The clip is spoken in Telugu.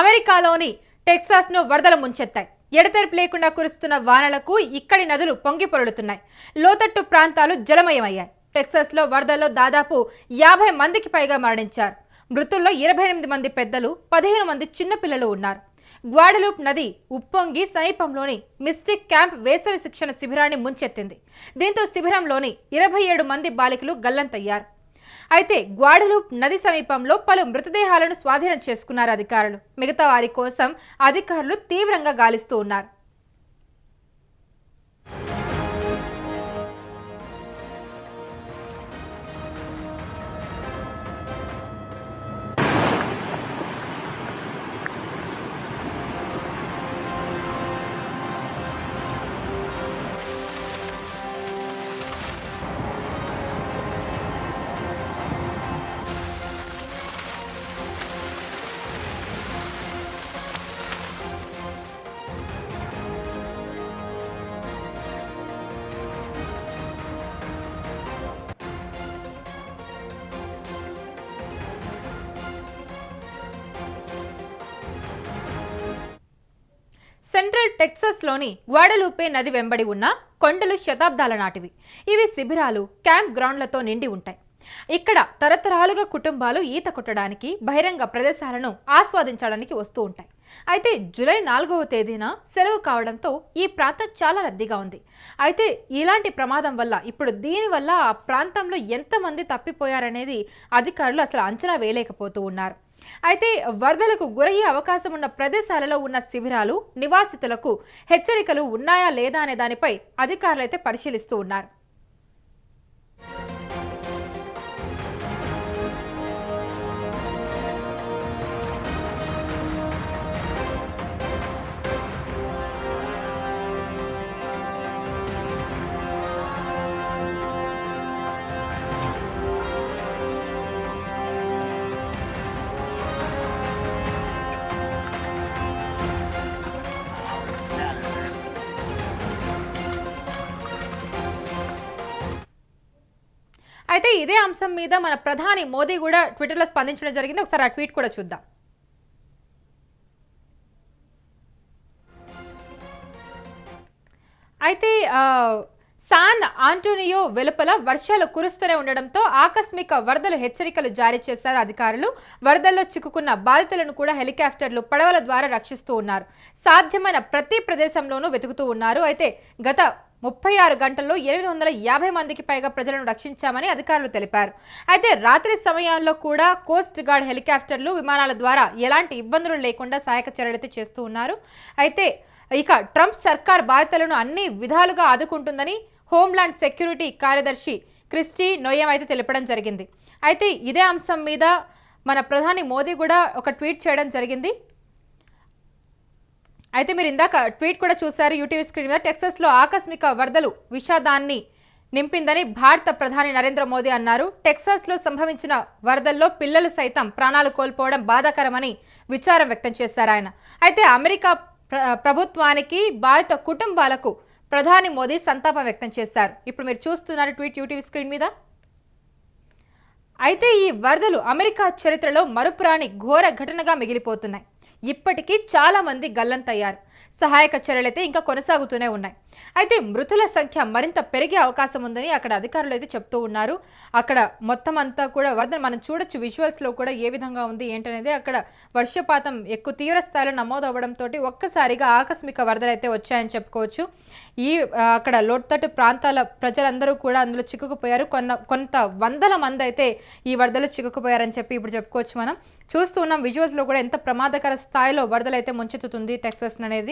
అమెరికాలోని టెక్సాస్ను వరదలు ముంచెత్తాయి. ఎడతెరిపి లేకుండా కురుస్తున్న వానలకు ఇక్కడి నదులు పొంగి పొరలుతున్నాయి. లోతట్టు ప్రాంతాలు జలమయమయ్యాయి. టెక్సాస్లో వరదల్లో దాదాపు యాభై మందికి పైగా మరణించారు. మృతుల్లో ఇరవై ఎనిమిది మంది పెద్దలు పదిహేను మంది చిన్నపిల్లలు ఉన్నారు. గ్వాడలూప్ నది ఉప్పొంగి సమీపంలోని మిస్టిక్ క్యాంప్ వేసవి శిక్షణ శిబిరాన్ని ముంచెత్తింది. దీంతో శిబిరంలోని ఇరవై ఏడు మంది బాలికలు గల్లంతయ్యారు. అయితే గ్వాడలూప్ నది సమీపంలో పలు మృతదేహాలను స్వాధీనం చేసుకున్నారు అధికారులు. మిగతా వారి కోసం అధికారులు తీవ్రంగా గాలిస్తూ ఉన్నారు. సెంట్రల్ టెక్సస్లోని గ్వాడలూపే నది వెంబడి ఉన్న కొండలు శతాబ్దాల నాటివి. ఇవి శిబిరాలు క్యాంప్ గ్రౌండ్లతో నిండి ఉంటాయి. ఇక్కడ తరతరాలుగా కుటుంబాలు ఈత కొట్టడానికి బహిరంగ ప్రదేశాలను ఆస్వాదించడానికి వస్తూ ఉంటాయి. అయితే జూలై నాలుగవ తేదీన సెలవు కావడంతో ఈ ప్రాంతం చాలా రద్దీగా ఉంది. అయితే ఇలాంటి ప్రమాదం వల్ల ఇప్పుడు దీనివల్ల ఆ ప్రాంతంలో ఎంతమంది తప్పిపోయారనేది అధికారులు అసలు అంచనా వేయలేకపోతూ ఉన్నారు. అయితే వరదలకు గురయ్యే అవకాశం ఉన్న ప్రదేశాలలో ఉన్న శిబిరాలు నివాసితులకు హెచ్చరికలు ఉన్నాయా లేదా అనే దానిపై అధికారులైతే పరిశీలిస్తూ ఉన్నారు. అయితే ఇదే అంశం మీద మన ప్రధాని మోదీ కూడా ట్విట్టర్లో స్పందించడం జరిగింది. ఒకసారి ఆ ట్వీట్ కూడా చూద్దాం. అయితే సాన్ ఆంటోనియో వెలుపల వర్షాలు కురుస్తూనే ఉండడంతో ఆకస్మిక వరదలు హెచ్చరికలు జారీ చేశారు అధికారులు. వరదల్లో చిక్కుకున్న బాధితులను కూడా హెలికాప్టర్లు పడవల ద్వారా రక్షిస్తూ ఉన్నారు. సాధ్యమైన ప్రతి ప్రదేశంలోనూ వెతుకుతూ ఉన్నారు. అయితే గత ముప్పై ఆరు గంటల్లో ఎనిమిది వందల యాభై మందికి పైగా ప్రజలను రక్షించామని అధికారులు తెలిపారు. అయితే రాత్రి సమయాల్లో కూడా కోస్ట్ గార్డ్ హెలికాప్టర్లు విమానాల ద్వారా ఎలాంటి ఇబ్బందులు లేకుండా సహాయక చర్యలైతే చేస్తూ ఉన్నారు. అయితే ఇక ట్రంప్ సర్కార్ బాధితులను అన్ని విధాలుగా ఆదుకుంటుందని హోంలాండ్ సెక్యూరిటీ కార్యదర్శి క్రిస్టీ నోయం అయితే తెలపడం జరిగింది. అయితే ఇదే అంశం మీద మన ప్రధాని మోదీ కూడా ఒక ట్వీట్ చేయడం జరిగింది. అయితే మీరు ఇందాక ట్వీట్ కూడా చూశారు యూటీవీ స్క్రీన్ మీద టెక్సస్లో ఆకస్మిక వరదలు విషాదాన్ని నింపిందని భారత ప్రధాని నరేంద్ర మోదీ అన్నారు. టెక్సాస్లో సంభవించిన వరదల్లో పిల్లలు సైతం ప్రాణాలు కోల్పోవడం బాధాకరమని విచారం వ్యక్తం చేశారు ఆయన. అయితే అమెరికా ప్రభుత్వానికి బాధిత కుటుంబాలకు ప్రధాని మోదీ సంతాపం వ్యక్తం చేశారు. ఇప్పుడు మీరు చూస్తున్నారు ట్వీట్ యూటీవీ స్క్రీన్ మీద. అయితే ఈ వరదలు అమెరికా చరిత్రలో మరుపురాని ఘోర ఘటనగా మిగిలిపోతున్నాయి. ఇప్పటికీ చాలా మంది గల్లంతయ్యారు. సహాయక చర్యలైతే ఇంకా కొనసాగుతూనే ఉన్నాయి. అయితే మృతుల సంఖ్య మరింత పెరిగే అవకాశం ఉందని అక్కడ అధికారులు అయితే చెప్తూ ఉన్నారు. అక్కడ మొత్తం అంతా కూడా వరద మనం చూడొచ్చు విజువల్స్లో కూడా ఏ విధంగా ఉంది ఏంటనేది అక్కడ వర్షపాతం ఎక్కువ తీవ్ర స్థాయిలో నమోదు అవ్వడంతో ఒక్కసారిగా ఆకస్మిక వరదలు అయితే వచ్చాయని చెప్పుకోవచ్చు. ఈ అక్కడ లోతట్టు ప్రాంతాల ప్రజలందరూ కూడా అందులో చిక్కుకుపోయారు. కొన్న కొంత వందల మంది అయితే ఈ వరదలు చిక్కుకుపోయారని చెప్పి ఇప్పుడు చెప్పుకోవచ్చు మనం. చూస్తూ ఉన్నాం విజువల్స్లో కూడా ఎంత ప్రమాదకర స్థాయిలో వరదలు అయితే ముంచెత్తుతుంది టెక్సస్ అనేది.